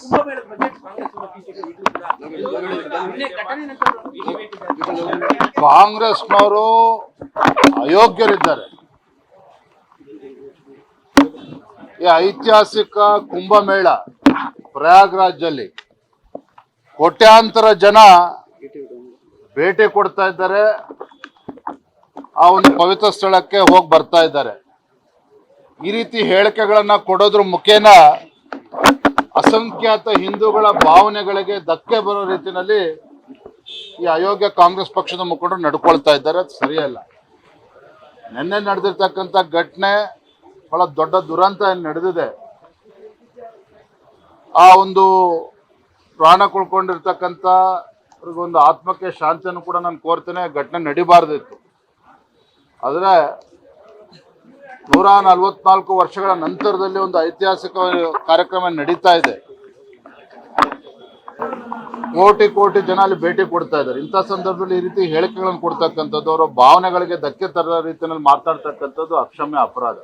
ಕುಂಭಮೇಳದ. ಕಾಂಗ್ರೆಸ್ನವರು ಅಯೋಗ್ಯರಿದ್ದಾರೆ. ಈ ಐತಿಹಾಸಿಕ ಕುಂಭಮೇಳ ಪ್ರಯಾಗ್ರಾಜ್ನಲ್ಲಿ ಕೋಟ್ಯಾಂತರ ಜನ ಭೇಟಿ ಕೊಡ್ತಾ ಇದ್ದಾರೆ. ಆ ಒಂದು ಪವಿತ್ರ ಸ್ಥಳಕ್ಕೆ ಹೋಗಿ ಬರ್ತಾ ಇದ್ದಾರೆ. ಈ ರೀತಿ ಹೇಳಿಕೆಗಳನ್ನ ಕೊಡೋದ್ರ ಮುಖೇನ ಅಸಂಖ್ಯಾತ ಹಿಂದೂಗಳ ಭಾವನೆಗಳಿಗೆ ಧಕ್ಕೆ ಬರೋ ರೀತಿಯಲ್ಲಿ ಈ ಅಯೋಗ್ಯ ಕಾಂಗ್ರೆಸ್ ಪಕ್ಷದ ಮುಖಂಡರು ನಡ್ಕೊಳ್ತಾ ಇದ್ದಾರೆ. ಅದು ಸರಿಯಲ್ಲ. ನಿನ್ನೆ ನಡೆದಿರ್ತಕ್ಕಂಥ ಘಟನೆ ಬಹಳ ದೊಡ್ಡ ದುರಂತ ಏನು ನಡೆದಿದೆ. ಆ ಒಂದು ಪ್ರಾಣ ಕುಳ್ಕೊಂಡಿರ್ತಕ್ಕಂಥ ಒಂದು ಆತ್ಮಕ್ಕೆ ಶಾಂತಿಯನ್ನು ಕೂಡ ನಾನು ಕೋರ್ತೇನೆ. ಘಟನೆ ನಡಿಬಾರ್ದಿತ್ತು. ಆದರೆ ನೂರ ನಲವತ್ನಾಲ್ಕು ವರ್ಷಗಳ ನಂತರದಲ್ಲಿ ಒಂದು ಐತಿಹಾಸಿಕ ಕಾರ್ಯಕ್ರಮ ನಡೀತಾ ಇದೆ. ಕೋಟಿ ಕೋಟಿ ಜನ ಅಲ್ಲಿ ಭೇಟಿ ಕೊಡ್ತಾ ಇದ್ದಾರೆ. ಇಂಥ ಸಂದರ್ಭದಲ್ಲಿ ಈ ರೀತಿ ಹೇಳಿಕೆಗಳನ್ನು ಕೊಡ್ತಕ್ಕಂಥದ್ದು, ಅವರ ಭಾವನೆಗಳಿಗೆ ಧಕ್ಕೆ ತರೋ ರೀತಿಯಲ್ಲಿ ಮಾತಾಡ್ತಕ್ಕಂಥದ್ದು ಅಕ್ಷಮ್ಯ ಅಪರಾಧ.